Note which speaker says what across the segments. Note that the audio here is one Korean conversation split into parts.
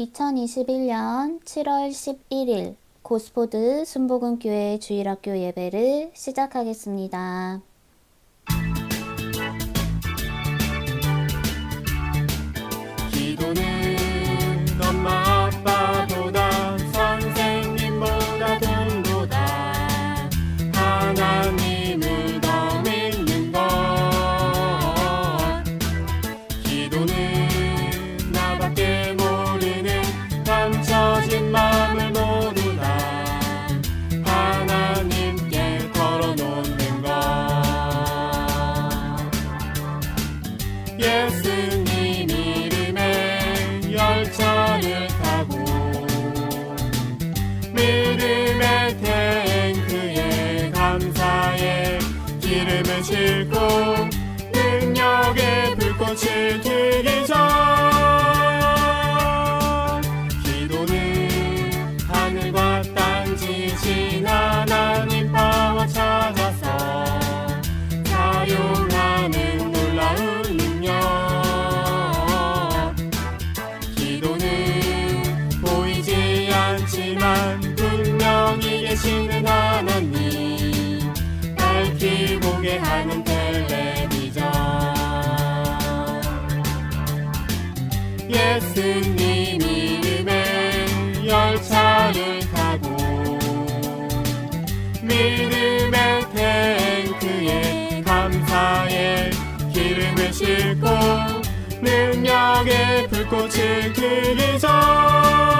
Speaker 1: 2021년 7월 11일 고스포드 순복음교회 주일학교 예배를 시작하겠습니다.
Speaker 2: детей. 그 꽃을
Speaker 1: 그리자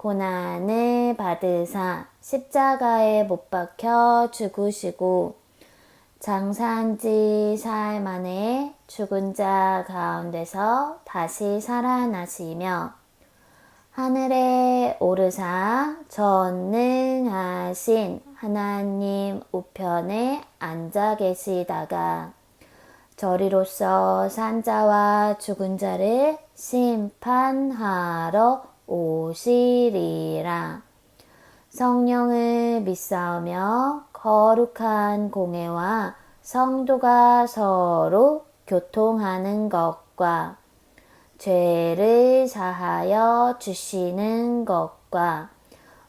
Speaker 1: 고난을 받으사 십자가에 못 박혀 죽으시고 장사한 지 사흘 만에 죽은 자 가운데서 다시 살아나시며 하늘에 오르사 전능하신 하나님 우편에 앉아 계시다가 저리로서 산자와 죽은 자를 심판하러 오시리라. 성령을 믿사오며 거룩한 공회와 성도가 서로 교통하는 것과 죄를 사하여 주시는 것과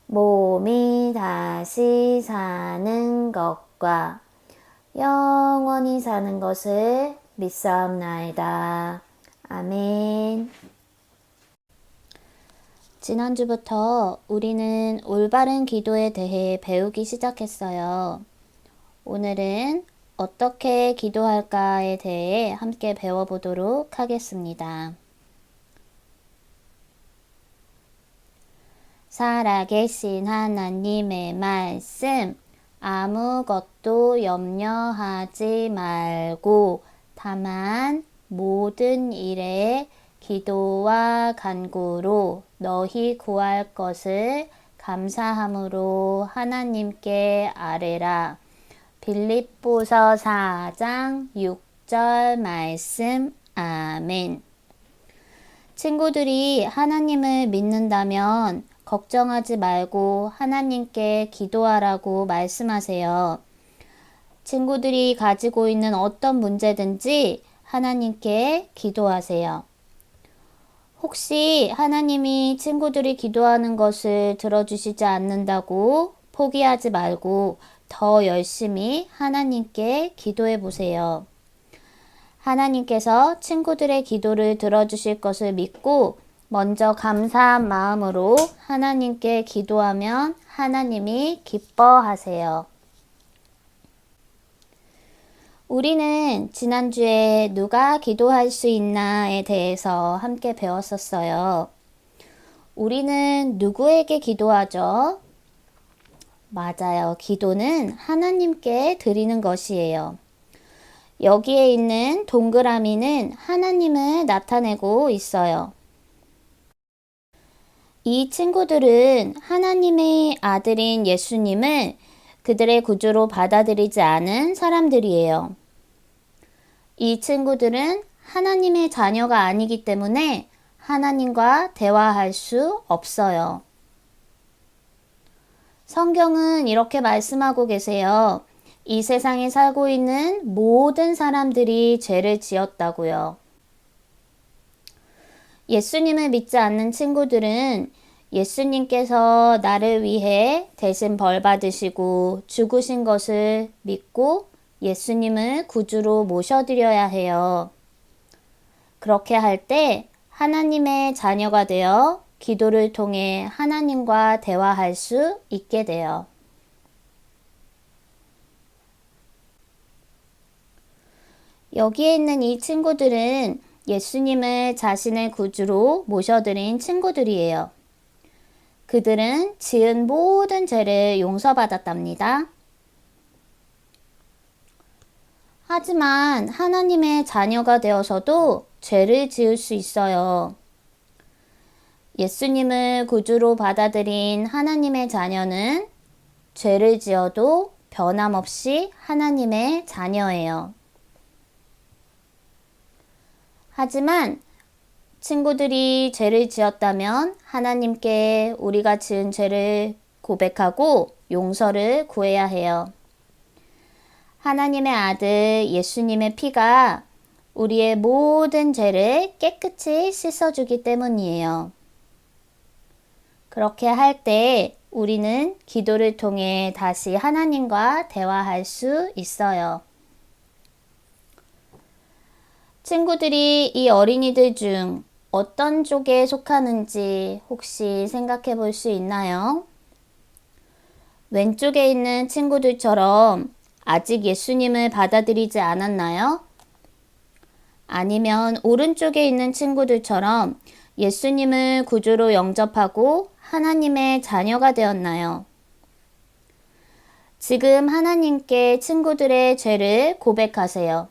Speaker 1: 몸이 다시 사는 것과 영원히 사는 것을 믿사옵나이다. 아멘. 지난주부터 우리는 올바른 기도에 대해 배우기 시작했어요. 오늘은 어떻게 기도할까에 대해 함께 배워보도록 하겠습니다. 살아계신 하나님의 말씀, 아무것도 염려하지 말고 다만 모든 일에 기도와 간구로 너희 구할 것을 감사함으로 하나님께 아뢰라. 빌립보서 4장 6절 말씀 아멘. 친구들이 하나님을 믿는다면 걱정하지 말고 하나님께 기도하라고 말씀하세요. 친구들이 가지고 있는 어떤 문제든지 하나님께 기도하세요. 혹시 하나님이 친구들이 기도하는 것을 들어주시지 않는다고 포기하지 말고 더 열심히 하나님께 기도해 보세요. 하나님께서 친구들의 기도를 들어주실 것을 믿고 먼저 감사한 마음으로 하나님께 기도하면 하나님이 기뻐하세요. 우리는 지난주에 누가 기도할 수 있나에 대해서 함께 배웠었어요. 우리는 누구에게 기도하죠? 맞아요. 기도는 하나님께 드리는 것이에요. 여기에 있는 동그라미는 하나님을 나타내고 있어요. 이 친구들은 하나님의 아들인 예수님을 그들의 구주로 받아들이지 않은 사람들이에요. 이 친구들은 하나님의 자녀가 아니기 때문에 하나님과 대화할 수 없어요. 성경은 이렇게 말씀하고 계세요. 이 세상에 살고 있는 모든 사람들이 죄를 지었다고요. 예수님을 믿지 않는 친구들은 예수님께서 나를 위해 대신 벌 받으시고 죽으신 것을 믿고 예수님을 구주로 모셔드려야 해요. 그렇게 할 때 하나님의 자녀가 되어 기도를 통해 하나님과 대화할 수 있게 돼요. 여기에 있는 이 친구들은 예수님을 자신의 구주로 모셔드린 친구들이에요. 그들은 지은 모든 죄를 용서받았답니다. 하지만 하나님의 자녀가 되어서도 죄를 지을 수 있어요. 예수님을 구주로 받아들인 하나님의 자녀는 죄를 지어도 변함없이 하나님의 자녀예요. 하지만 친구들이 죄를 지었다면 하나님께 우리가 지은 죄를 고백하고 용서를 구해야 해요. 하나님의 아들 예수님의 피가 우리의 모든 죄를 깨끗이 씻어주기 때문이에요. 그렇게 할 때 우리는 기도를 통해 다시 하나님과 대화할 수 있어요. 친구들이 이 어린이들 중 어떤 쪽에 속하는지 혹시 생각해 볼 수 있나요? 왼쪽에 있는 친구들처럼 아직 예수님을 받아들이지 않았나요? 아니면 오른쪽에 있는 친구들처럼 예수님을 구주로 영접하고 하나님의 자녀가 되었나요? 지금 하나님께 친구들의 죄를 고백하세요.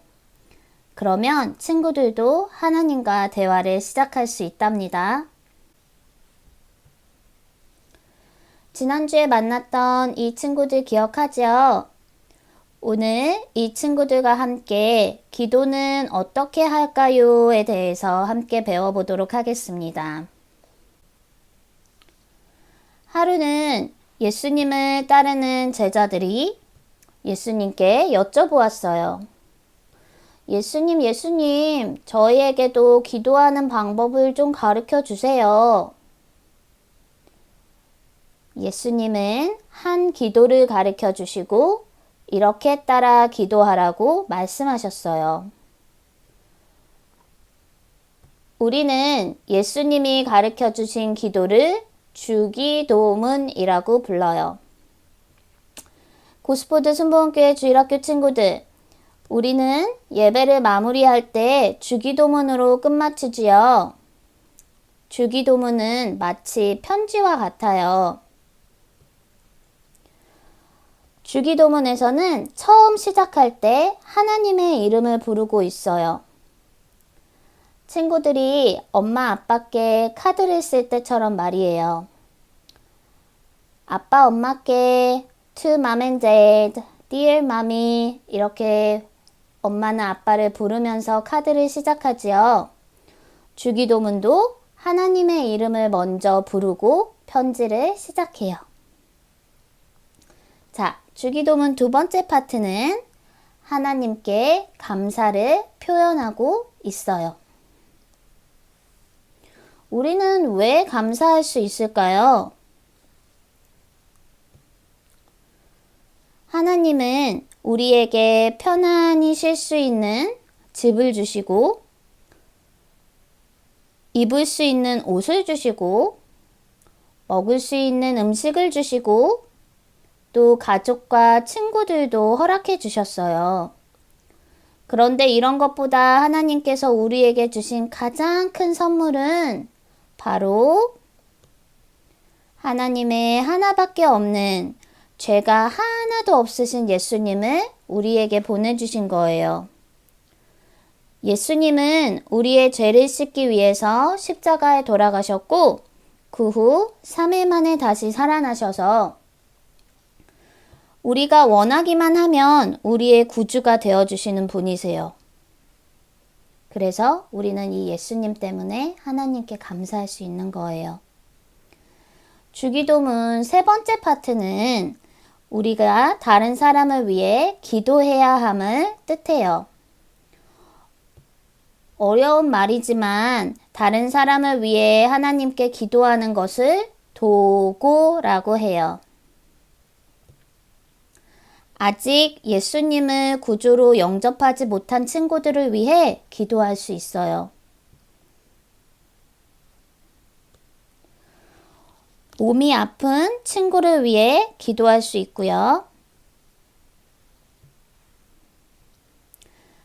Speaker 1: 그러면 친구들도 하나님과 대화를 시작할 수 있답니다. 지난주에 만났던 이 친구들 기억하죠? 오늘 이 친구들과 함께 기도는 어떻게 할까요?에 대해서 함께 배워보도록 하겠습니다. 하루는 예수님을 따르는 제자들이 예수님께 여쭤보았어요. 예수님, 예수님, 저희에게도 기도하는 방법을 좀 가르쳐 주세요. 예수님은 한 기도를 가르쳐 주시고 이렇게 따라 기도하라고 말씀하셨어요. 우리는 예수님이 가르쳐 주신 기도를 주기도문이라고 불러요. 고스포드 순복음교회 주일학교 친구들, 우리는 예배를 마무리할 때 주기도문으로 끝마치지요. 주기도문은 마치 편지와 같아요. 주기도문에서는 처음 시작할 때 하나님의 이름을 부르고 있어요. 친구들이 엄마 아빠께 카드를 쓸 때처럼 말이에요. 아빠 엄마께 to mom and dad, dear mommy 이렇게 엄마나 아빠를 부르면서 카드를 시작하지요. 주기도문도 하나님의 이름을 먼저 부르고 편지를 시작해요. 자, 주기도문 두 번째 파트는 하나님께 감사를 표현하고 있어요. 우리는 왜 감사할 수 있을까요? 하나님은 우리에게 편안히 쉴 수 있는 집을 주시고, 입을 수 있는 옷을 주시고, 먹을 수 있는 음식을 주시고, 또 가족과 친구들도 허락해 주셨어요. 그런데 이런 것보다 하나님께서 우리에게 주신 가장 큰 선물은 바로 하나님의 하나밖에 없는 죄가 하나도 없으신 예수님을 우리에게 보내주신 거예요. 예수님은 우리의 죄를 씻기 위해서 십자가에 돌아가셨고, 그 후 3일 만에 다시 살아나셔서 우리가 원하기만 하면 우리의 구주가 되어 주시는 분이세요. 그래서 우리는 이 예수님 때문에 하나님께 감사할 수 있는 거예요. 주기도문 세 번째 파트는 우리가 다른 사람을 위해 기도해야 함을 뜻해요. 어려운 말이지만 다른 사람을 위해 하나님께 기도하는 것을 도고라고 해요. 아직 예수님을 구주로 영접하지 못한 친구들을 위해 기도할 수 있어요. 몸이 아픈 친구를 위해 기도할 수 있고요.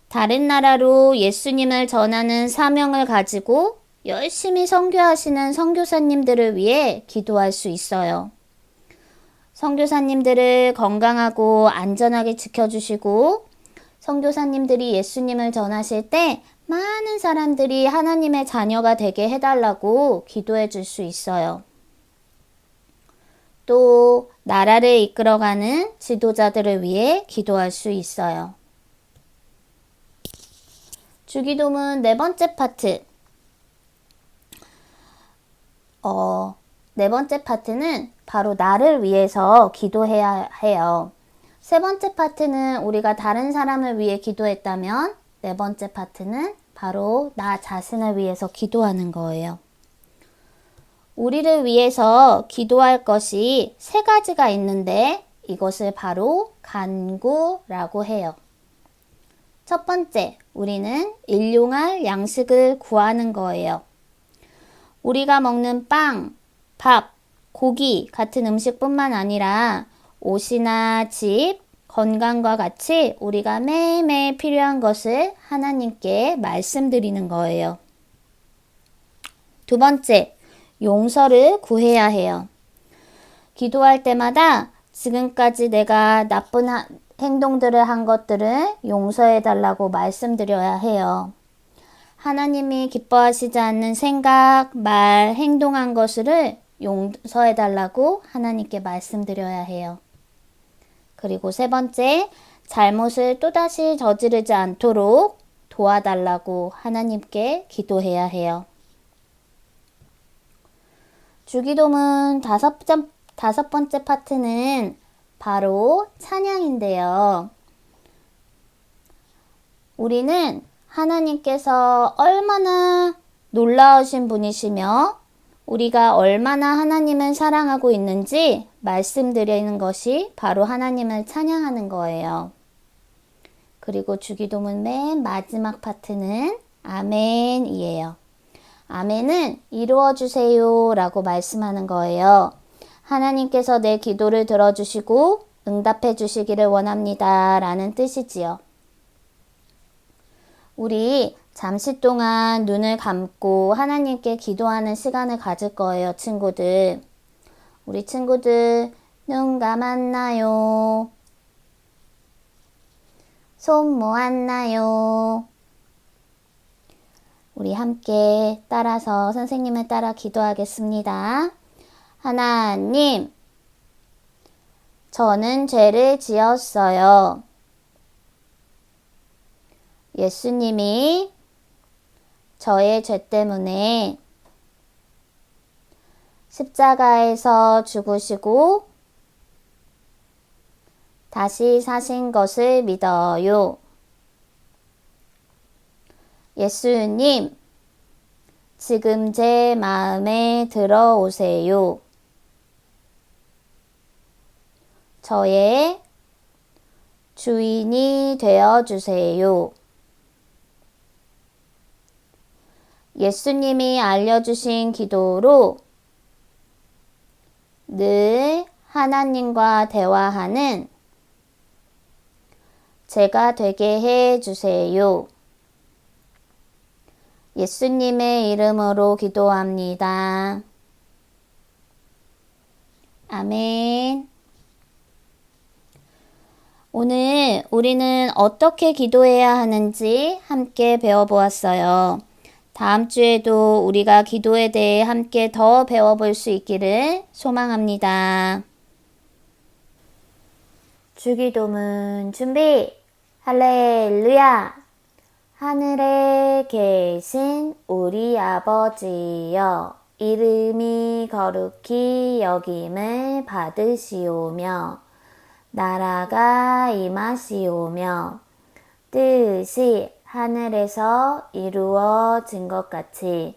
Speaker 1: 다른 나라로 예수님을 전하는 사명을 가지고 열심히 선교하시는 선교사님들을 위해 기도할 수 있어요. 선교사님들을 건강하고 안전하게 지켜주시고 선교사님들이 예수님을 전하실 때 많은 사람들이 하나님의 자녀가 되게 해달라고 기도해 줄 수 있어요. 또 나라를 이끌어가는 지도자들을 위해 기도할 수 있어요. 주기도문 네 번째 파트. 어, 네 번째 파트는 바로 나를 위해서 기도해야 해요. 세 번째 파트는 우리가 다른 사람을 위해 기도했다면 네 번째 파트는 바로 나 자신을 위해서 기도하는 거예요. 우리를 위해서 기도할 것이 세 가지가 있는데 이것을 바로 간구라고 해요. 첫 번째, 우리는 일용할 양식을 구하는 거예요. 우리가 먹는 빵, 밥, 고기 같은 음식뿐만 아니라 옷이나 집, 건강과 같이 우리가 매일매일 필요한 것을 하나님께 말씀드리는 거예요. 두 번째, 용서를 구해야 해요. 기도할 때마다 지금까지 내가 나쁜 하- 행동들을 한 것들을 용서해 달라고 말씀드려야 해요. 하나님이 기뻐하시지 않는 생각, 말, 행동한 것을 용서해 달라고 하나님께 말씀드려야 해요. 그리고 세 번째, 잘못을 또다시 저지르지 않도록 도와달라고 하나님께 기도해야 해요. 주기도문 다섯, 점, 다섯 번째 파트는 바로 찬양인데요. 우리는 하나님께서 얼마나 놀라우신 분이시며 우리가 얼마나 하나님을 사랑하고 있는지 말씀드리는 것이 바로 하나님을 찬양하는 거예요. 그리고 주기도문 맨 마지막 파트는 아멘이에요. 아멘은 이루어 주세요 라고 말씀하는 거예요. 하나님께서 내 기도를 들어주시고 응답해 주시기를 원합니다 라는 뜻이지요. 우리 잠시 동안 눈을 감고 하나님께 기도하는 시간을 가질 거예요, 친구들. 우리 친구들, 눈 감았나요? 손 모았나요? 우리 함께 따라서 선생님을 따라 기도하겠습니다. 하나님, 저는 죄를 지었어요. 예수님이 저의 죄 때문에 십자가에서 죽으시고 다시 사신 것을 믿어요. 예수님, 지금 제 마음에 들어오세요. 저의 주인이 되어 주세요. 예수님이 알려주신 기도로 늘 하나님과 대화하는 제가 되게 해 주세요. 예수님의 이름으로 기도합니다. 아멘. 오늘 우리는 어떻게 기도해야 하는지 함께 배워보았어요. 다음 주에도 우리가 기도에 대해 함께 더 배워볼 수 있기를 소망합니다. 주기도문 준비! 할렐루야! 하늘에 계신 우리 아버지여, 이름이 거룩히 여김을 받으시오며, 나라가 임하시오며, 뜻이 하늘에서 이루어진 것 같이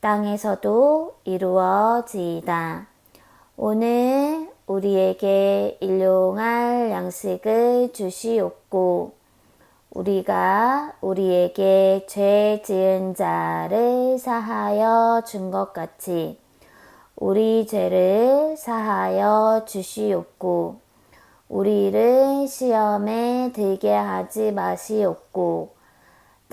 Speaker 1: 땅에서도 이루어지이다. 오늘 우리에게 일용할 양식을 주시옵고, 우리가 우리에게 죄 지은 자를 사하여 준 것 같이 우리 죄를 사하여 주시옵고, 우리를 시험에 들게 하지 마시옵고,